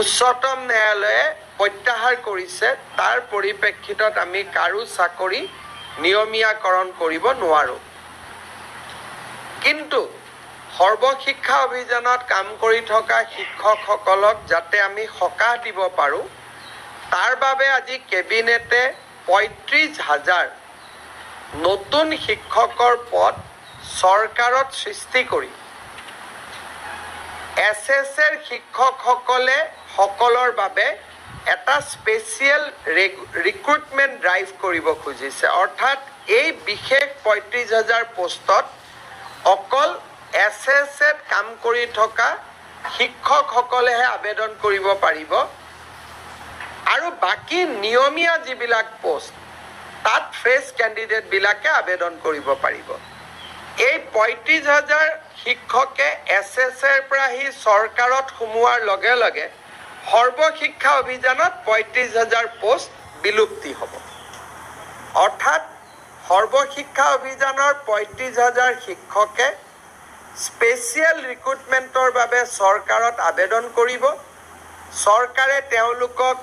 উচ্চতম ন্যায়ালয়ে প্ৰত্যাহাৰ কৰিছে তাৰ পৰিপ্ৰেক্ষিতত আমি কাৰো চাকৰি নিয়মীয়াকৰণ কৰিব নোৱাৰোঁ। কিন্তু সৰ্বশিক্ষা অভিযানত কাম কৰি থকা শিক্ষকসকলক যাতে আমি সকাহ দিব পাৰোঁ তাৰ বাবে আজি কেবিনেটে পঁয়ত্ৰিছ হাজাৰ নতুন শিক্ষকৰ পদ চৰকাৰত সৃষ্টি কৰি এছ এছ এৰ শিক্ষকসকলে সকলৰ বাবে এটা স্পেচিয়েল ৰিক্ৰুটমেণ্ট ড্ৰাইভ কৰিব খুজিছে। অৰ্থাৎ এই বিশেষ পঁয়ত্ৰিছ হাজাৰ পোষ্টত অকল এছ এছ এত কাম কৰি থকা শিক্ষকসকলেহে আবেদন কৰিব পাৰিব। আৰু বাকী নিয়মীয়া যিবিলাক পোষ্ট তাত ফ্ৰেছ কেণ্ডিডেটবিলাকে আবেদন কৰিব পাৰিব। এই পঁয়ত্ৰিছ হাজাৰ শিক্ষকে এছ এছ এৰ পৰা আহি চৰকাৰত সোমোৱাৰ লগে লগে সৰ্বশিক্ষা অভিযানত পঁয়ত্ৰিছ হাজাৰ পোষ্ট বিলুপ্তি হ'ব। অৰ্থাৎ সৰ্বশিক্ষা অভিযানৰ পঁয়ত্ৰিছ হাজাৰ শিক্ষকে স্পেচিয়েল ৰিক্ৰুটমেণ্টৰ বাবে চৰকাৰত আবেদন কৰিব। চৰকাৰে তেওঁলোকক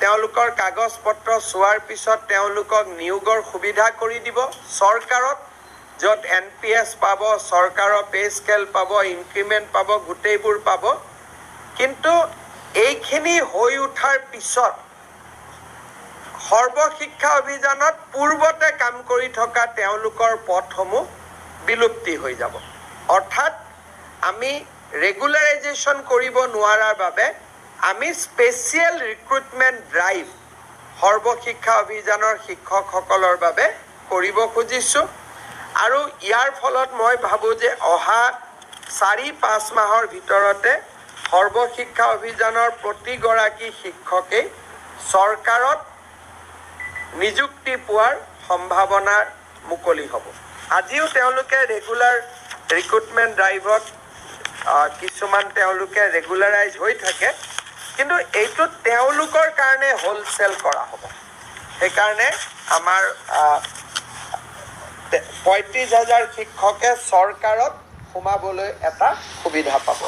তেওঁলোকৰ কাগজ পত্ৰ চোৱাৰ পিছত তেওঁলোকক নিয়োগৰ সুবিধা কৰি দিব। চৰকাৰত য'ত এন পি এছ পাব চৰকাৰৰ পে স্কেল পাব ইনক্ৰিমেণ্ট পাব গোটেইবোৰ পাব। কিন্তু এইখিনি হৈ উঠাৰ পিছত সৰ্বশিক্ষা অভিযানত পূৰ্বতে কাম কৰি থকা তেওঁলোকৰ পদসমূহ বিলুপ্তি হৈ যাব। অৰ্থাৎ আমি ৰেগুলাৰাইজেশ্যন কৰিব নোৱাৰাৰ বাবে আমি স্পেচিয়েল ৰিক্ৰুটমেণ্ট ড্ৰাইভ সৰ্বশিক্ষা অভিযানৰ শিক্ষকসকলৰ বাবে কৰিব খুজিছোঁ। আৰু ইয়াৰ ফলত মই ভাবোঁ যে অহা চাৰি পাঁচ মাহৰ ভিতৰতে সৰ্বশিক্ষা অভিযানৰ প্ৰতিগৰাকী শিক্ষকেই চৰকাৰত নিযুক্তি পোৱাৰ সম্ভাৱনা মুকলি হ'ব। আজিও তেওঁলোকে ৰেগুলাৰ ৰিক্ৰুটমেণ্ট ড্ৰাইভত কিছুমান তেওঁলোকে ৰেগুলাৰাইজ হৈ থাকে কিন্তু এইটো তেওঁলোকৰ কাৰণে হ'লচেল কৰা হ'ব। সেইকাৰণে আমাৰ পঁয়ত্ৰিছ হাজাৰ শিক্ষকে চৰকাৰত সোমাবলৈ এটা সুবিধা পাব।